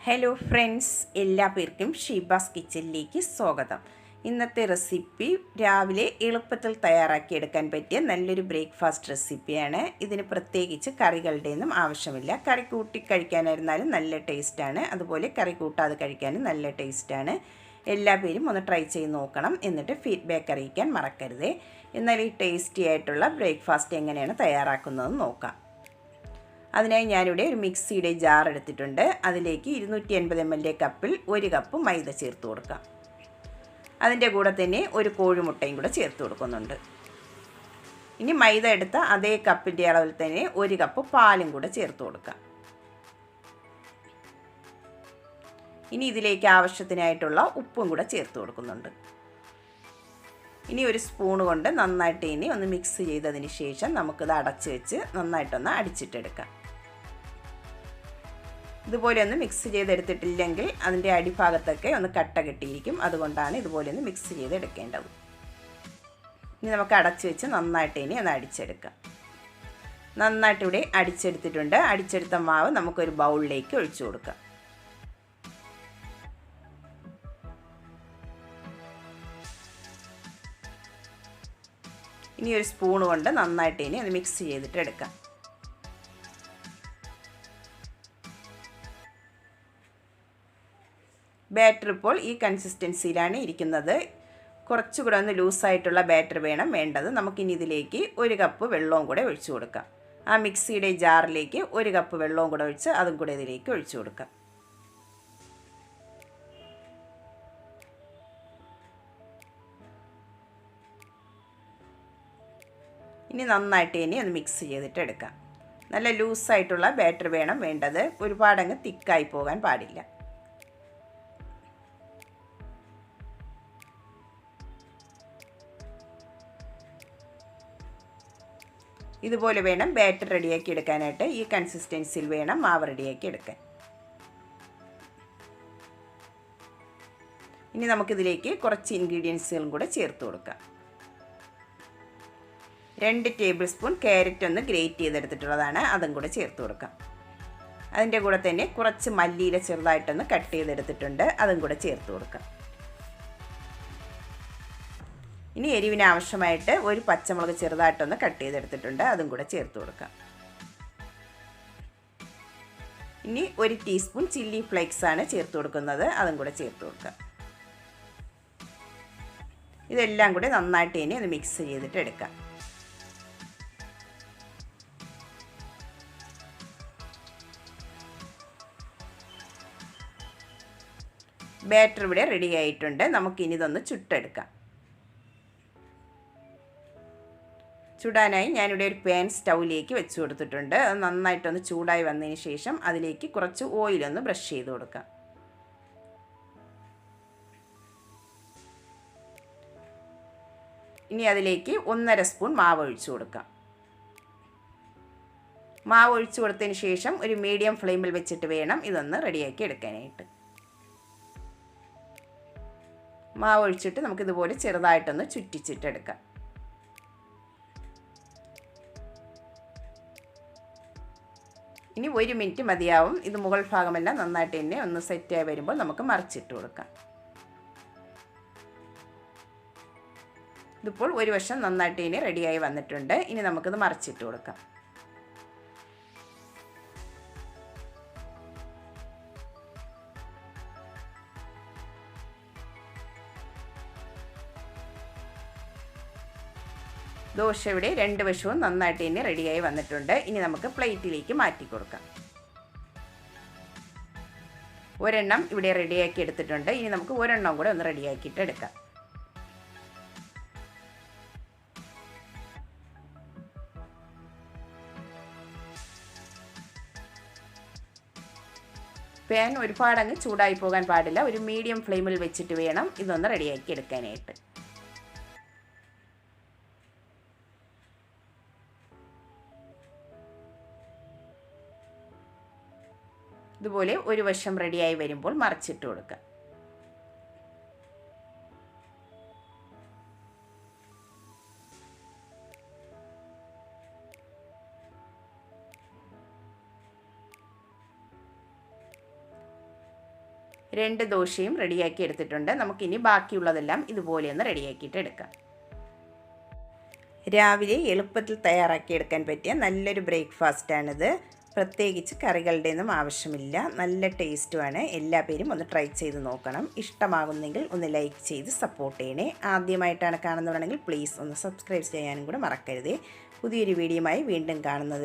Hello friends എല്ലാ പേർക്കും ഷീബാസ് കിച്ചണിലേക്ക് സ്വാഗതം. ഇന്നത്തെ റെസിപ്പി രാവിലെ എളുപ്പത്തിൽ തയ്യാറാക്കിയെടുക്കാൻ പറ്റിയ നല്ലൊരു ബ്രേക്ക്ഫാസ്റ്റ് റെസിപ്പിയാണ് ഇതിന് പ്രത്യേകിച്ച് കറികളുടെയൊന്നും ആവശ്യമില്ല. കറി കൂട്ടി കഴിക്കാനായിരുന്നാലും നല്ല ടേസ്റ്റാണ് അതുപോലെ കറി കൂട്ടാതെ കഴിക്കാനും നല്ല ടേസ്റ്റാണ് എല്ലാ പേരും ഒന്ന് ട്രൈ ചെയ്ത് നോക്കണം. എന്നിട്ട് ഫീഡ്ബാക്ക് അറിയിക്കാൻ മറക്കരുതേ. എന്നാൽ ഈ ടേസ്റ്റി ആയിട്ടുള്ള ബ്രേക്ക്ഫാസ്റ്റ് എങ്ങനെയാണ് തയ്യാറാക്കുന്നതെന്ന് നോക്കാം. അതിനായി ഞാനിവിടെ ഒരു മിക്സിയുടെ ജാർ എടുത്തിട്ടുണ്ട്. അതിലേക്ക് ഇരുന്നൂറ്റി എൺപത് എം എൽ കപ്പിൽ ഒരു കപ്പ് മൈദ ചേർത്ത് കൊടുക്കാം. അതിന്റെ കൂടെ തന്നെ ഒരു കോഴിമുട്ടയും കൂടെ ചേർത്ത് കൊടുക്കുന്നുണ്ട്. ഇനി മൈദ എടുത്ത അതേ കപ്പിന്റെ അളവിൽ തന്നെ ഒരു കപ്പ് പാലും കൂടെ ചേർത്ത് കൊടുക്കാം. ഇനി ഇതിലേക്ക് ആവശ്യത്തിനായിട്ടുള്ള ഉപ്പും കൂടെ ചേർത്ത് കൊടുക്കുന്നുണ്ട്. ഇനി ഒരു സ്പൂൺ കൊണ്ട് നന്നായിട്ട് ഇനി ഒന്ന് മിക്സ് ചെയ്തതിന് ശേഷം നമുക്കിത് അടച്ച് വെച്ച് നന്നായിട്ടൊന്ന് അടിച്ചിട്ടെടുക്കാം. ഇതുപോലെ ഒന്ന് മിക്സ് ചെയ്തെടുത്തിട്ടില്ലെങ്കിൽ അതിന്റെ അടിഭാഗത്തൊക്കെ ഒന്ന് കട്ട കെട്ടിയിരിക്കും. അതുകൊണ്ടാണ് ഇതുപോലെ ഒന്ന് മിക്സ് ചെയ്തെടുക്കേണ്ടത്. ഇനി നമുക്ക് അടച്ച് വെച്ച് നന്നായിട്ട് ഇനി ഒന്ന് അടിച്ചെടുക്കാം. നന്നായിട്ട് ഇവിടെ അടിച്ചെടുത്തിട്ടുണ്ട്. അടിച്ചെടുത്ത മാവ് നമുക്കൊരു ബൗളിലേക്ക് ഒഴിച്ചു കൊടുക്കാം. ഇനി ഒരു സ്പൂൺ കൊണ്ട് നന്നായിട്ട് ഇനി അത് മിക്സ് ചെയ്തിട്ട് എടുക്കാം ബാറ്റർ ഇപ്പോൾ ഈ കൺസിസ്റ്റൻസിയിലാണ് ഇരിക്കുന്നത്. കുറച്ചുകൂടെ ഒന്ന് ലൂസായിട്ടുള്ള ബാറ്റർ വേണം വേണ്ടത്. നമുക്കിനി ഇതിലേക്ക് ഒരു കപ്പ് വെള്ളവും കൂടെ ഒഴിച്ചു കൊടുക്കാം. ആ മിക്സിയുടെ ജാറിലേക്ക് ഒരു കപ്പ് വെള്ളവും കൂടെ ഒഴിച്ച് അതും കൂടെ ഇതിലേക്ക് ഒഴിച്ചു കൊടുക്കാം. ഇനി നന്നായിട്ട് ഇനി ഒന്ന് മിക്സ് ചെയ്തിട്ട് എടുക്കാം. നല്ല ലൂസായിട്ടുള്ള ബാറ്റർ വേണം വേണ്ടത്. ഒരുപാടങ്ങ് തിക്കായി പോകാൻ പാടില്ല. ഇതുപോലെ വേണം ബാറ്റർ റെഡിയാക്കി എടുക്കാനായിട്ട്. ഈ കൺസിസ്റ്റൻസിയിൽ വേണം മാവ് റെഡിയാക്കി എടുക്കാൻ. ഇനി നമുക്കിതിലേക്ക് കുറച്ച് ഇൻഗ്രീഡിയൻസുകളും കൂടെ ചേർത്ത് കൊടുക്കാം. രണ്ട് ടേബിൾ സ്പൂൺ ക്യാരറ്റ് ഒന്ന് ഗ്രേറ്റ് ചെയ്തെടുത്തിട്ടുള്ളതാണ്. അതും കൂടെ ചേർത്ത് കൊടുക്കാം. അതിന്റെ കൂടെ തന്നെ കുറച്ച് മല്ലിയില ചെറുതായിട്ടൊന്ന് കട്ട് ചെയ്തെടുത്തിട്ടുണ്ട്. അതും കൂടെ ചേർത്ത് കൊടുക്കാം. ഇനി എരിവിന് ആവശ്യമായിട്ട് ഒരു പച്ചമുളക് ചെറുതായിട്ടൊന്ന് കട്ട് ചെയ്തെടുത്തിട്ടുണ്ട്. അതും കൂടെ ചേർത്ത് കൊടുക്കാം. ഇനി ഒരു ടീസ്പൂൺ ചില്ലി ഫ്ലേക്സ് ആണ് ചേർത്ത് കൊടുക്കുന്നത്. അതും കൂടെ ചേർത്ത് കൊടുക്കാം. ഇതെല്ലാം കൂടി നന്നായിട്ട് ഇനി ഒന്ന് മിക്സ് ചെയ്തിട്ട് എടുക്കാം. ബാറ്റർ ഇവിടെ റെഡി ആയിട്ടുണ്ട്. നമുക്കിനി ഇതൊന്ന് ചുട്ടെടുക്കാം. ചുടാനായി ഞാനിവിടെ ഒരു പാൻ സ്റ്റൗവിലേക്ക് വെച്ച് കൊടുത്തിട്ടുണ്ട്. അത് നന്നായിട്ടൊന്ന് ചൂടായി വന്നതിന് ശേഷം അതിലേക്ക് കുറച്ച് ഓയിലൊന്ന് ബ്രഷ് ചെയ്ത് കൊടുക്കാം. ഇനി അതിലേക്ക് ഒന്നര സ്പൂൺ മാവ് ഒഴിച്ചു കൊടുക്കാം. മാവ് ഒഴിച്ചു കൊടുത്തതിന് ശേഷം ഒരു മീഡിയം ഫ്ലെയിമിൽ വെച്ചിട്ട് വേണം ഇതൊന്ന് റെഡിയാക്കി എടുക്കാനായിട്ട്. മാവ് ഒഴിച്ചിട്ട് നമുക്കിതുപോലെ ചെറുതായിട്ടൊന്ന് ചുറ്റിച്ചിട്ടെടുക്കാം. ഇനി ഒരു മിനിറ്റ് മതിയാവും. ഇത് മുകൾ ഭാഗമെല്ലാം നന്നായിട്ട് തന്നെ ഒന്ന് സെറ്റായി വരുമ്പോൾ നമുക്ക് മറിച്ചിട്ട് കൊടുക്കാം. ഇതിപ്പോൾ ഒരു വശം നന്നായിട്ട് ഇനി റെഡിയായി വന്നിട്ടുണ്ട്. ഇനി നമുക്കിത് മറിച്ചിട്ട് കൊടുക്കാം. ദോശ ഇവിടെ രണ്ട് വശവും നന്നായിട്ട് തന്നെ റെഡിയായി വന്നിട്ടുണ്ട്. ഇനി നമുക്ക് പ്ലേറ്റിലേക്ക് മാറ്റി കൊടുക്കാം. ഒരെണ്ണം ഇവിടെ റെഡിയാക്കി എടുത്തിട്ടുണ്ട്. ഇനി നമുക്ക് ഒരെണ്ണം കൂടെ ഒന്ന് റെഡിയാക്കിയിട്ട് എടുക്കാം. പാൻ ഒരുപാടങ്ങ് ചൂടായി പോകാൻ പാടില്ല. ഒരു മീഡിയം ഫ്ലെയിമിൽ വെച്ചിട്ട് വേണം ഇതൊന്ന് റെഡിയാക്കി എടുക്കാനായിട്ട്. ഇതുപോലെ ഒരു വശം റെഡിയായി വരുമ്പോൾ മറിച്ചിട്ട് കൊടുക്കുക രണ്ട് ദോശയും റെഡിയാക്കി എടുത്തിട്ടുണ്ട്. നമുക്കിനി ബാക്കിയുള്ളതെല്ലാം ഇതുപോലെ ഒന്ന് റെഡിയാക്കിയിട്ട് എടുക്കാം. രാവിലെ എളുപ്പത്തിൽ തയ്യാറാക്കി എടുക്കാൻ പറ്റിയ നല്ലൊരു ബ്രേക്ക്ഫാസ്റ്റാണിത്. പ്രത്യേകിച്ച് കറികളുടെ ഒന്നും ആവശ്യമില്ല. നല്ല ടേസ്റ്റുമാണ്. എല്ലാ പേരും ഒന്ന് ട്രൈ ചെയ്ത് നോക്കണം. ഇഷ്ടമാകുന്നെങ്കിൽ ഒന്ന് ലൈക്ക് ചെയ്ത് സപ്പോർട്ട് ചെയ്യണേ. ആദ്യമായിട്ടാണ് കാണുന്നവരാണെങ്കിൽ പ്ലീസ് ഒന്ന് സബ്സ്ക്രൈബ് ചെയ്യാനും കൂടെ മറക്കരുതേ. പുതിയൊരു വീഡിയോയുമായി വീണ്ടും കാണുന്നത്